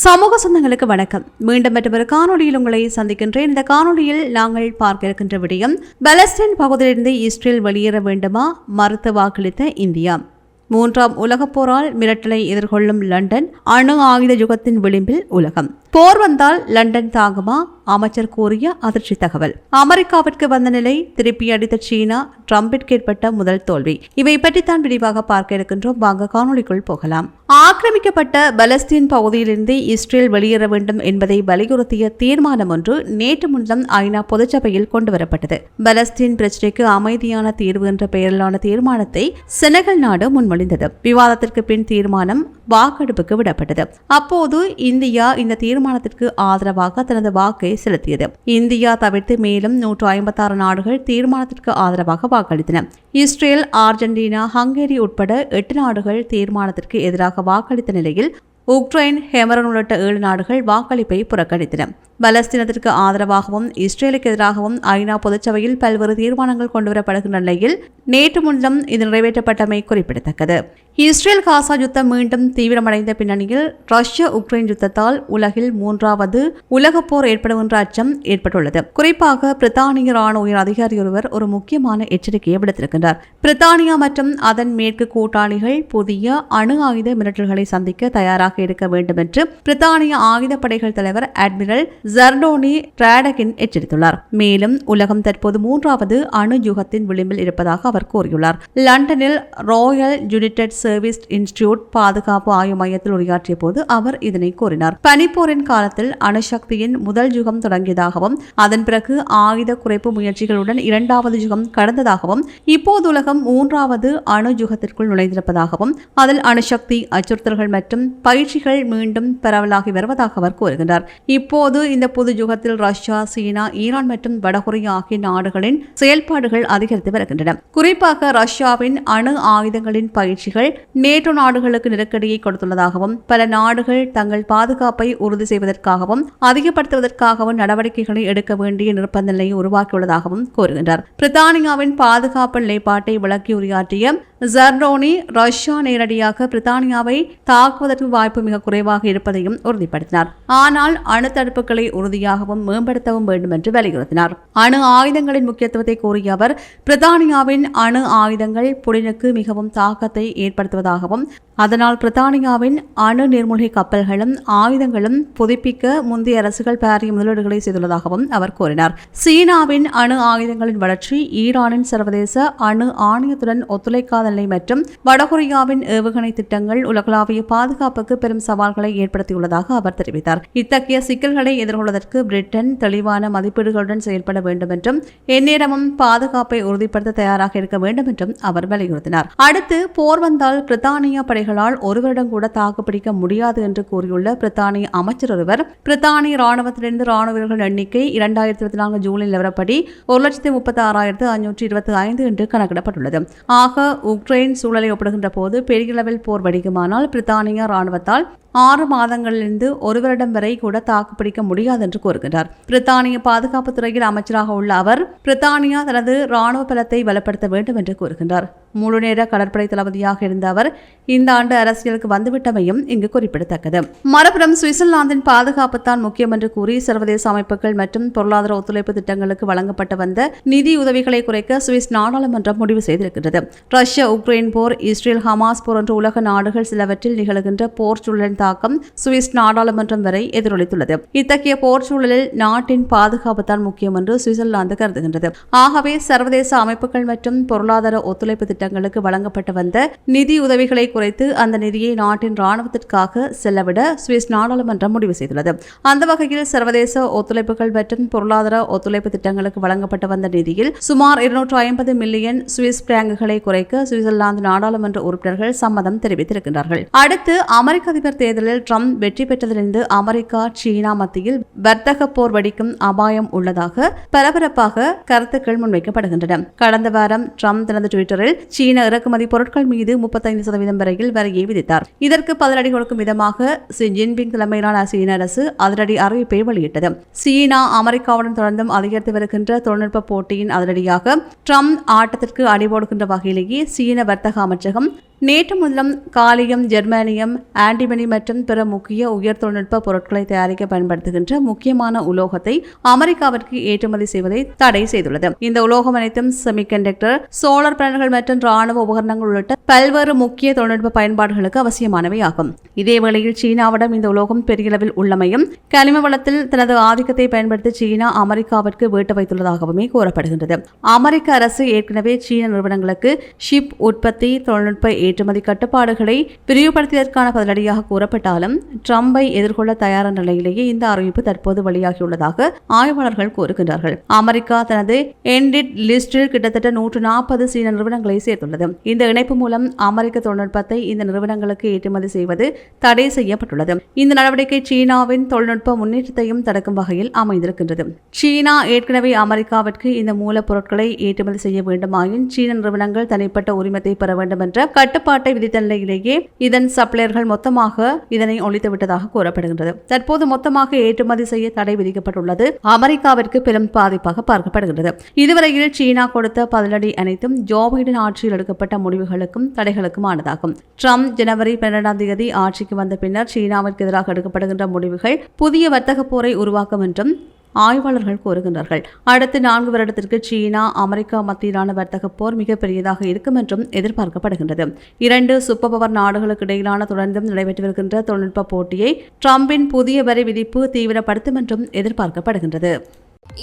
சமூக சொந்தங்களுக்கு வணக்கம். மீண்டும் மற்றொரு காணொலியில் உங்களை சந்திக்கின்றேன். இந்த காணொலியில் நாங்கள் பார்க்க இருக்கின்ற விடயம் பலஸ்தீன் பகுதியிலிருந்து இஸ்ரேல் வெளியேற வேண்டுமா? மறுத்து வாக்களித்த இந்தியா. மூன்றாம் உலகப் போரால் மிரட்டலை எதிர்கொள்ளும் லண்டன் அணு ஆயுத யுகத்தின் விளிம்பில் உலகம். போர் வந்தால் லண்டன் தாங்குமா? அமைச்சர் கூறிய அதிர்ச்சி தகவல். அமெரிக்காவிற்கு வந்த நிலை திருப்பி அடித்த சீனா ட்ரம்பிற்கு ஏற்பட்ட முதல் தோல்வி. இவை பற்றித்தான் விரிவாக பார்க்க இருக்கின்றோம். வாங்க காணொளிக்குள் போகலாம். ஆக்கிரமிக்கப்பட்ட பலஸ்தீன் பகுதியிலிருந்து இஸ்ரேல் வெளியேற வேண்டும் என்பதை வலியுறுத்திய தீர்மானம் ஒன்று நேற்று முன்னம் ஐநா பொதுச்சபையில் கொண்டுவரப்பட்டது. பலஸ்தீன் பிரச்சினைக்கு அமைதியான தீர்வு என்ற பெயரிலான தீர்மானத்தை செனகல் நாடு முன்மொழிந்தது. விவாதத்திற்கு பின் தீர்மானம் வாக்கெடுப்புக்கு விடப்பட்டது. அப்போது இந்தியா இந்த தீர்மானத்திற்கு ஆதரவாக தனது வாக்கை செலுத்தியது. இந்தியா தவிர்த்து மேலும் நூற்று ஐம்பத்தாறு நாடுகள் தீர்மானத்திற்கு ஆதரவாக வாக்களித்தன. இஸ்ரேல் அர்ஜென்டினா ஹங்கேரி உட்பட எட்டு நாடுகள் தீர்மானத்திற்கு எதிராக வாக்களித்த நிலையில் உக்ரைன் ஹெமரன் உள்ளிட்ட ஏழு நாடுகள் வாக்களிப்பை புறக்கணித்தன. பலஸ்தீனத்திற்கு ஆதரவாகவும் இஸ்ரேலுக்கு எதிராகவும் ஐநா பொதுச்சபையில் பல்வேறு தீர்மானங்கள் கொண்டுவரப்படுகின்ற நிலையில் நேற்று முன்னம் இது நிறைவேற்றப்பட்டமை குறிப்பிடத்தக்கது. இஸ்ரேல் காசா யுத்தம் மீண்டும் தீவிரமடைந்த பின்னணியில் ரஷ்ய உக்ரைன் யுத்தத்தால் உலகில் மூன்றாவது உலகப் போர் ஏற்படுகின்ற அச்சம் ஏற்பட்டுள்ளது. குறிப்பாக பிரித்தானிய ராணுவ உயர் அதிகாரி ஒருவர் ஒரு முக்கியமான எச்சரிக்கையை விடுத்திருக்கின்றார். பிரித்தானியா மற்றும் அதன் மேற்கு கூட்டாளிகள் புதிய அணு ஆயுத மிரட்டல்களை சந்திக்க தயாராக இருக்க வேண்டும் என்று பிரித்தானிய ஆயுதப்படைகள் தலைவர் அட்மிரல் ஜர்டோனி டிராடகின் எச்சரித்துள்ளார். மேலும் உலகம் தற்போது மூன்றாவது அணு யுகத்தின் விளிம்பில் இருப்பதாக அவர் கூறியுள்ளார். லண்டனில் ராயல் யுனைடெட் சர்வீஸ் இன்ஸ்டிடியூட் பாதுகாப்பு ஆய்வு மையத்தில் உரையாற்றிய போது அவர் இதனை கூறினார். பனிப்போரின் காலத்தில் அணுசக்தியின் முதல் யுகம் தொடங்கியதாகவும் அதன் பிறகு ஆயுத குறைப்பு முயற்சிகளுடன் இரண்டாவது யுகம் கடந்ததாகவும் இப்போது உலகம் மூன்றாவது அணு யுகத்திற்குள் நுழைந்திருப்பதாகவும் அதில் அணுசக்தி அச்சுறுத்தல்கள் மற்றும் பயிற்சிகள் மீண்டும் பரவலாகி வருவதாக அவர் கூறுகின்றார். இப்போது இந்த புது யுகத்தில் ரஷ்யா சீனா ஈரான் மற்றும் வடகொரியா ஆகிய நாடுகளின் செயல்பாடுகள் அதிகரித்து வருகின்றன. குறிப்பாக ரஷ்யாவின் அணு ஆயுதங்களின் பயிற்சிகள் நேட்டோ நாடுகளுக்கு நெருக்கடியை கொடுத்துள்ளதாகவும் பல நாடுகள் தங்கள் பாதுகாப்பை உறுதி செய்வதற்காகவும் அதிகப்படுத்துவதற்காகவும் நடவடிக்கைகளை எடுக்க வேண்டிய நிர்பந்த நிலையை உருவாக்கியுள்ளதாகவும் கூறுகின்றார். பிரித்தானியாவின் பாதுகாப்பு நிலைப்பாட்டை விளக்கி உரையாற்றிய ஜர்டோனி ரஷ்யா நேரடியாக பிரித்தானியாவை தாக்குவதற்கு வாய்ப்பு மிக குறைவாக இருப்பதையும் உறுதிப்படுத்தினார். ஆனால் அணு தடுப்புகளை உறுதியாகவும் மேம்படுத்தவும் வேண்டும் என்று வலியுறுத்தினார். அணு ஆயுதங்களின் முக்கியத்துவத்தை கூறிய அவர் பிரித்தானியாவின் அணு ஆயுதங்கள் புடினுக்கு மிகவும் தாக்கத்தை ஏற்படுத்துவதாகவும் அதனால் பிரித்தானியாவின் அணு நீர்மூழ்கி கப்பல்களும் ஆயுதங்களும் புதுப்பிக்க முந்தைய அரசுகள் பாரிய முதலீடுகளை செய்துள்ளதாகவும் அவர் கூறினார். சீனாவின் அணு ஆயுதங்களின் வளர்ச்சி ஈரானின் சர்வதேச அணு ஆணையத்துடன் ஒத்துழைக்காத நிலை மற்றும் வடகொரியாவின் ஏவுகணை திட்டங்கள் உலகளாவிய பாதுகாப்புக்கு பெரும் சவால்களை ஏற்படுத்தியுள்ளதாக அவர் தெரிவித்தார். இத்தகைய சிக்கல்களை எதிர்கொள்வதற்கு பிரிட்டன் தெளிவான மதிப்பீடுகளுடன் செயல்பட வேண்டும் என்றும் எந்நேரமும் பாதுகாப்பை உறுதிப்படுத்த தயாராக இருக்க வேண்டும் என்றும் அவர் வலியுறுத்தினார். அடுத்து போர் வந்தால் பிரித்தானிய படைகளால் ஒரு வருடம் கூட தாக்குப்பிடிக்க முடியாது என்று கூறியுள்ள பிரித்தானிய அமைச்சர் ஒருவர் பிரித்தானிய ராணுவத்திலிருந்து ராணுவ வீரர்கள் எண்ணிக்கை இரண்டாயிரத்தி இருபத்தி நான்கு ஜூலை நிலவரப்படி ஒரு லட்சத்தி முப்பத்தி ஆறாயிரத்து ஐநூற்றி இருபத்தி ஐந்து என்று கணக்கிடப்பட்டுள்ளது. ஆக உக்ரைன் சூழலை ஒப்பிடுகின்ற போது பெரிய அளவில் போர் வடிக்குமானால் பிரித்தானிய ராணுவத்தால் ஆறு மாதங்களிலிருந்து ஒரு வருடம் வரை கூட தாக்குப்பிடிக்க முடியாது என்று கூறுகின்றார். பிரித்தானிய பாதுகாப்பு துறையில் அமைச்சராக உள்ள அவர் பிரித்தானியா தனது ராணுவ பலத்தை பலப்படுத்த வேண்டும் என்று கூறுகின்றார். முழுநேர கடற்படை தளபதியாக இருந்த அவர் இந்த ஆண்டு அரசியலுக்கு வந்துவிட்டமையும் இங்கு குறிப்பிடத்தக்கது. மறுபுறம் சுவிட்சர்லாந்தின் பாதுகாப்பு தான் முக்கியம் என்று கூறி சர்வதேச அமைப்புகள் மற்றும் பொருளாதார ஒத்துழைப்பு திட்டங்களுக்கு வழங்கப்பட்டு வந்த நிதி உதவிகளை குறைக்க சுவிஸ் நாடாளுமன்றம் முடிவு செய்திருக்கிறது ரஷ்யா உக்ரைன் போர் இஸ்ரேல் ஹமாஸ் போன்ற உலக நாடுகள் சிலவற்றில் நிகழ்கின்ற போர் சூழலின் தாக்கம் சுவிஸ் நாடாளுமன்றம் வரை எதிரொலித்துள்ளது. இத்தகைய போர் சூழலில் நாட்டின் பாதுகாப்பு தான் முக்கியம் என்று சுவிட்சர்லாந்து கருதுகின்றது. ஆகவே சர்வதேச அமைப்புகள் மற்றும் பொருளாதார ஒத்துழைப்பு திட்டங்களுக்கு வழங்கப்பட்டு வந்த நிதி உதவிகளை குறைத்து அந்த நிதியை நாட்டின் ராணுவத்திற்காக செல்லவிட சுவிஸ் நாடாளுமன்றம் முடிவு செய்துள்ளது. அந்த வகையில் சர்வதேச ஒத்துழைப்புகள் மற்றும் பொருளாதார ஒத்துழைப்பு திட்டங்களுக்கு வழங்கப்பட்டு வந்த நிதியில் சுமார் இருநூற்று ஐம்பது மில்லியன் சுவிஸ் பிராங்குகளை குறைக்க சுவிட்சர்லாந்து நாடாளுமன்ற உறுப்பினர்கள் சம்மதம் தெரிவித்திருக்கின்றார்கள். அடுத்து அமெரிக்க அதிபர் தேர்தலில் ட்ரம்ப் வெற்றி பெற்றதிலிருந்து அமெரிக்கா சீனா மத்தியில் வர்த்தக போர் வெடிக்கும் அபாயம் உள்ளதாக பரபரப்பாக கருத்துக்கள் முன்வைக்கப்படுகின்றன. கடந்த வாரம் ட்ரம்ப் தனது ட்விட்டரில் சீன இறக்குமதி பொருட்கள் மீது முப்பத்தைந்து சதவீதம் வரையில் வரியை விதித்தார். இதற்கு பதிலடி கொடுக்கும் விதமாக ஷி ஜின்பிங் தலைமையிலான சீன அரசு அதிரடி அறிவிப்பை வெளியிட்டது. சீனா அமெரிக்காவுடன் தொடர்ந்தும் அதிகரித்து வருகின்ற தொழில்நுட்ப போட்டியின் அதிரடியாக ட்ரம்ப் ஆட்டத்திற்கு அடிபோடுகின்ற வகையிலேயே சீன வர்த்தக அமைச்சகம் நேற்று முதலம் காலியம் ஜெர்மானியம் ஆன்டிமனி மற்றும் பிற முக்கிய உயர் தொழில்நுட்ப பொருட்களை தயாரிக்க பயன்படுத்துகின்ற முக்கியமான உலோகத்தை அமெரிக்காவிற்கு ஏற்றுமதி செய்வதை தடை செய்துள்ளது. இந்த உலோகம் அனைத்தும் செமிகண்டக்டர் சோலார் பேனல்கள் மற்றும் ராணுவ உபகரணங்கள் உள்ளிட்ட பல்வேறு முக்கிய தொழில்நுட்ப பயன்பாடுகளுக்கு அவசியமானவை ஆகும் இதேவேளையில் சீனாவிடம் இந்த உலோகம் பெரிய அளவில் உள்ளமையும் கனிம வளத்தில் தனது ஆதிக்கத்தை பயன்படுத்தி சீனா அமெரிக்காவிற்கு வீட்டு வைத்துள்ளதாகவுமே கூறப்படுகின்றது. அமெரிக்க அரசு ஏற்கனவே சீன நிறுவனங்களுக்கு ஷிப் உற்பத்தி தொழில்நுட்ப ஏற்றுமதி கட்டுப்பாடுகளை விரிவுபடுத்தியதற்கான பதிலடியாக கூறப்பட்டாலும் ட்ரம்பை எதிர்கொள்ள தயாரான நிலையிலேயே இந்த அறிவிப்பு தற்போது வெளியாகியுள்ளதாக ஆய்வாளர்கள் கூறுகின்றார்கள். அமெரிக்கா தனது என்டிட் லிஸ்டில் கிட்டத்தட்ட நூற்று நாற்பது சீன நிறுவனங்களை சேர்த்துள்ளது. இந்த இணைப்பு மூலம் அமெரிக்க தொழில்நுட்பத்தை இந்த நிறுவனங்களுக்கு ஏற்றுமதி செய்வது தடை செய்யப்பட்டுள்ளது. இந்த நடவடிக்கை சீனாவின் தொழில்நுட்ப முன்னேற்றத்தையும் தடுக்கும் வகையில் அமைந்திருக்கின்றது. சீனா ஏற்கனவே அமெரிக்காவிற்கு இந்த மூலப்பொருட்களை ஏற்றுமதி செய்ய வேண்டுமாயின் சீன நிறுவனங்கள் தனிப்பட்ட உரிமத்தை பெற வேண்டும் என்ற கட்டு கட்டுப்பாட்டை விதித்த நிலையிலேயே இதன் சப்ளையர்கள் மொத்தமாக இதனை ஒழித்து விட்டதாக கூறப்படுகின்றது. தற்போது மொத்தமாக ஏற்றுமதி செய்ய தடை விதிக்கப்பட்டுள்ளது. அமெரிக்காவிற்கு பெரும் பாதிப்பாக பார்க்கப்படுகின்றது. இதுவரையில் சீனா கொடுத்த பதிலடி அனைத்தும் ஜோ பைடன் ஆட்சியில் எடுக்கப்பட்ட முடிவுகளுக்கும் தடைகளுக்கும் ஆனதாகும் ட்ரம்ப் ஜனவரி பன்னிரெண்டாம் தேதி ஆட்சிக்கு வந்த பின்னர் சீனாவிற்கு எதிராக எடுக்கப்படுகின்ற முடிவுகள் புதிய வர்த்தக போரை உருவாக்கும் என்றும் ஆய்வாளர்கள் கூறுகின்றார்கள். அடுத்த நான்கு வருடத்திற்கு சீனா அமெரிக்கா மத்தியிலான வர்த்தக போர் மிகப்பெரியதாக இருக்கும் என்றும் எதிர்பார்க்கப்படுகின்றது. இரண்டு சூப்பர் பவர் நாடுகளுக்கு இடையிலான தொடர்ந்தும் நடைபெற்று வருகின்ற தொழில்நுட்ப போட்டியை ட்ரம்பின் புதிய வரி விதிப்பு தீவிரப்படுத்தும் என்றும் எதிர்பார்க்கப்படுகின்றது.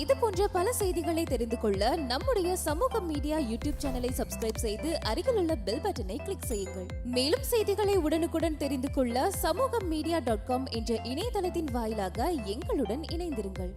இது போன்ற பல செய்திகளை தெரிந்து கொள்ள நம்முடைய சமூக மீடியா யூடியூப் சேனலை சப்ஸ்கிரைப் செய்து அருகில் உள்ள பெல் பட்டனை கிளிக் செய்யுங்கள். மேலும் செய்திகளை உடனுக்குடன் தெரிந்து கொள்ள சமூக மீடியா டாட் காம் என்ற இணையதளத்தின் வாயிலாக எங்களுடன் இணைந்திருங்கள்.